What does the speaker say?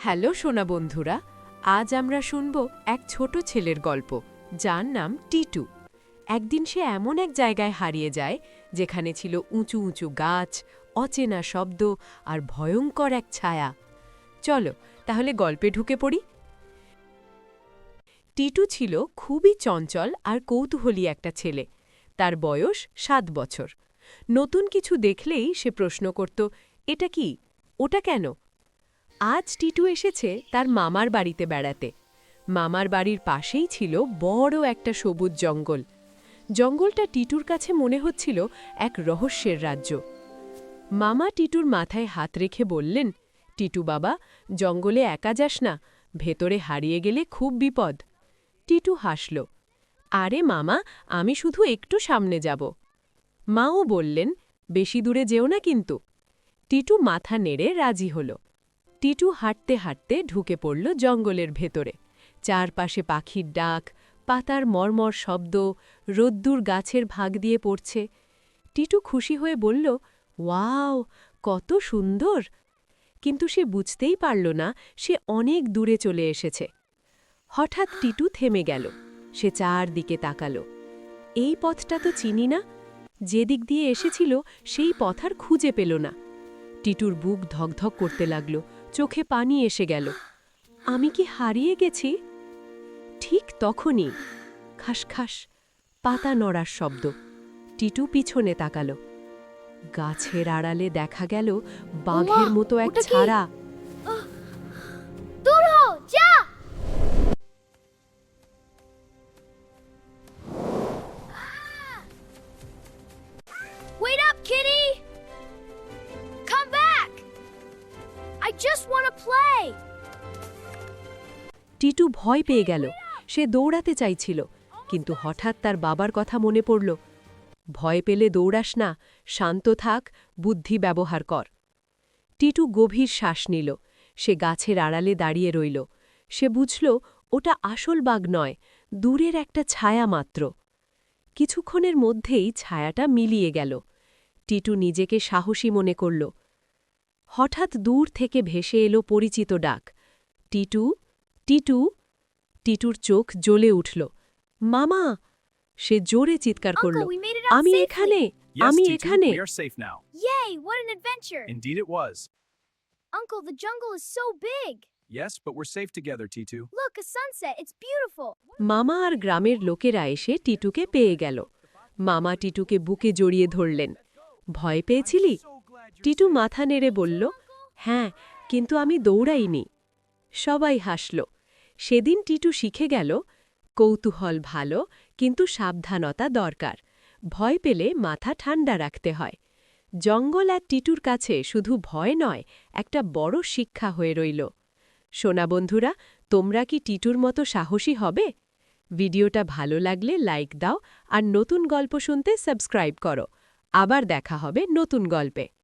Hello সোনা বন্ধুরা, আজ আমরা শুনব এক ছোট ছেলের গল্প, যার নাম টিটু। একদিন সে এমন এক জায়গায় হারিয়ে যায়, যেখানে ছিল উঁচু উঁচু গাছ, অচেনা শব্দ আর ভয়ঙ্কর এক ছায়া। চলো, তাহলে গল্পে ঢুকে পড়ি। টিটু ছিল খুবই চঞ্চল আর কৌতূহলী একটা ছেলে। তার বয়স সাত বছর। নতুন কিছু দেখলেই সে প্রশ্ন করত, এটা কি? ওটা কেন? আজ টিটু এসেছে তার মামার বাড়িতে বেড়াতে। মামার বাড়ির পাশেই ছিল বড় একটা সবুজ জঙ্গল। জঙ্গলটা টিটুর কাছে মনে হচ্ছিল এক রহস্যের রাজ্য। মামা টিটুর মাথায় হাত রেখে বললেন, টিটু বাবা, জঙ্গলে একা যাস না, ভেতরে হারিয়ে গেলে খুব বিপদ। টিটু হাসল, আরে মামা, আমি শুধু একটু সামনে যাব। মাও বললেন, বেশি দূরে যেও না কিন্তু। টিটু মাথা নেড়ে রাজি হল। টিটু হাঁটতে হাঁটতে ঢুকে পড়ল জঙ্গলের ভেতরে। চারপাশে পাখির ডাক, পাতার মর্মর শব্দ, রোদ্দুর গাছের ভাগ দিয়ে পড়ছে। টিটু খুশি হয়ে বলল, ওয়াও, কত সুন্দর! কিন্তু সে বুঝতেই পারল না, সে অনেক দূরে চলে এসেছে। হঠাৎ টিটু থেমে গেল, সে চারদিকে তাকাল। এই পথটা তো চিনি না, যেদিক দিয়ে এসেছিল সেই পথ আর খুঁজে পেল না। টিটুর বুক ধকধক করতে লাগল চোখে পানি এসে গেল। আমি কি হারিয়ে গেছি? ঠিক তখনই খাস খাস পাতা নড়ার শব্দ। টিটু পিছনে তাকালো। গাছের আড়ালে দেখা গেল বাঘের মতো এক ছাড়া I just want to play! Titu ভয় পেয়ে গেল। সে দৌড়াতে চাইছিল, কিন্তু হঠাৎ তার বাবার কথা মনে পড়ল। ভয় পেলে দৌড়াস না, শান্ত থাক, বুদ্ধি ব্যবহার কর। টিটু গভীর শ্বাস নিল, সে গাছের আড়ালে দাঁড়িয়ে রইল। সে বুঝল, ওটা আসল বাঘ নয়, দূরের একটা ছায়া মাত্র। কিছুক্ষণের মধ্যেই ছায়াটা মিলিয়ে গেল। টিটু নিজেকে সাহসী মনে করল হঠাৎ দূর থেকে ভেসে এলো পরিচিত ডাক। টিটু টিটু। টিটুর চোখ জ্বলে উঠল। মামা! সে জোরে চিৎকার করল। আমি এখানে! আমি এখানে! Uncle, so big. Yes, but we're safe আর গ্রামের লোকেরা এসে টিটুকে পেয়ে গেল। মামা টিটুকে বুকে জড়িয়ে ধরলেন। ভয় পেয়েছিলি? টিটু মাথা নেড়ে বলল হ্যাঁ কিন্তু আমি দৌড়াইনি। সবাই হাসল। সেদিন টিটু শিখে গেল, কৌতূহল ভালো, কিন্তু সাবধানতা দরকার। ভয় পেলে মাথা ঠান্ডা রাখতে হয়। জঙ্গল আর টিটুর কাছে শুধু ভয় নয়, একটা বড় শিক্ষা হয়ে রইল। সোনা বন্ধুরা, তোমরা কি টিটুর মতো সাহসী হবে? ভিডিওটা ভালো লাগলে লাইক দাও আর নতুন গল্প শুনতে সাবস্ক্রাইব করো। আবার দেখা হবে নতুন গল্পে।